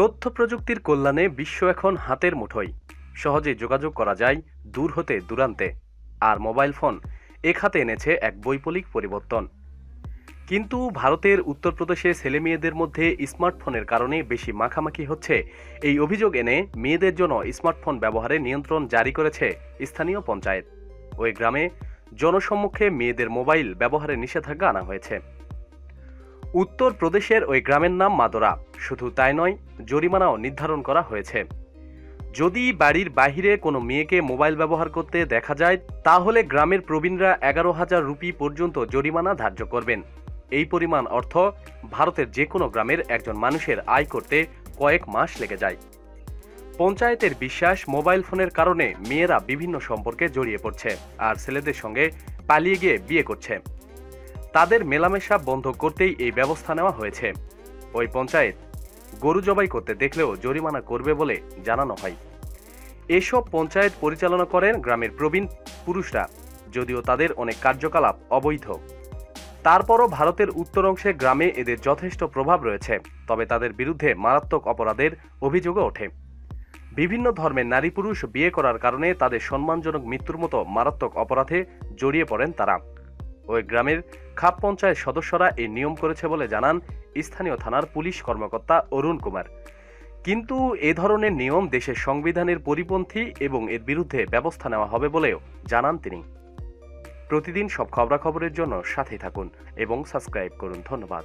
তথ্য প্রযুক্তির কল্যাণে বিশ্ব এখন হাতের মুঠোয়। সহজে যোগাযোগ করা যায় দূর হতে দূরান্তে। আর মোবাইল ফোন এ খাতে এনেছে এক বৈপলিক পরিবর্তন। কিন্তু ভারতের উত্তরপ্রদেশে ছেলে মেয়েদের মধ্যে স্মার্টফোনের কারণে বেশি মাখামাখি হচ্ছে। এই অভিযোগ এনে মেয়েদের জন্য স্মার্টফোন ব্যবহারে নিয়ন্ত্রণ জারি করেছে স্থানীয় পঞ্চায়েত। ওই গ্রামে জনসম্মুখে মেয়েদের মোবাইল ব্যবহারে নিষেধাজ্ঞা আনা হয়েছে। উত্তর প্রদেশের ওই গ্রামের নাম মাদরা। শুধু তাই নয়, জরিমানাও নির্ধারণ করা হয়েছে। যদি বাড়ির বাহিরে কোনো মেয়েকে মোবাইল ব্যবহার করতে দেখা যায়, তাহলে গ্রামের প্রবীণরা এগারো হাজার রুপি পর্যন্ত জরিমানা ধার্য করবেন। এই পরিমাণ অর্থ ভারতের যে কোনো গ্রামের একজন মানুষের আয় করতে কয়েক মাস লেগে যায়। পঞ্চায়েতের বিশ্বাস মোবাইল ফোনের কারণে মেয়েরা বিভিন্ন সম্পর্কে জড়িয়ে পড়ছে আর ছেলেদের সঙ্গে পালিয়ে গিয়ে বিয়ে করছে। তাদের মেলামেশা বন্ধ করতেই এই ব্যবস্থা নেওয়া হয়েছে। ওই পঞ্চায়েত গরু জবাই করতে দেখলেও জরিমানা করবে বলে জানানো হয়। এসব পঞ্চায়েত পরিচালনা করেন গ্রামের প্রবীণ পুরুষরা, যদিও তাদের অনেক কার্যকলাপ অবৈধ। তারপরও ভারতের উত্তর অংশে গ্রামে এদের যথেষ্ট প্রভাব রয়েছে, তবে তাদের বিরুদ্ধে মারাত্মক অপরাধের অভিযোগও ওঠে। বিভিন্ন ধর্মের নারী পুরুষ বিয়ে করার কারণে তাদের সম্মানজনক মৃত্যুর মতো মারাত্মক অপরাধে জড়িয়ে পড়েন তারা। ওই গ্রামের খাপ পঞ্চায়েত সদস্যরা এই নিয়ম করেছে বলে জানান স্থানীয় থানার পুলিশ কর্মকর্তা অরুণ কুমার। কিন্তু এ ধরনের নিয়ম দেশের সংবিধানের পরিপন্থী এবং এর বিরুদ্ধে ব্যবস্থা নেওয়া হবে বলেও জানান তিনি। প্রতিদিন সব খবরাখবরের জন্য সাথে থাকুন এবং সাবস্ক্রাইব করুন। ধন্যবাদ।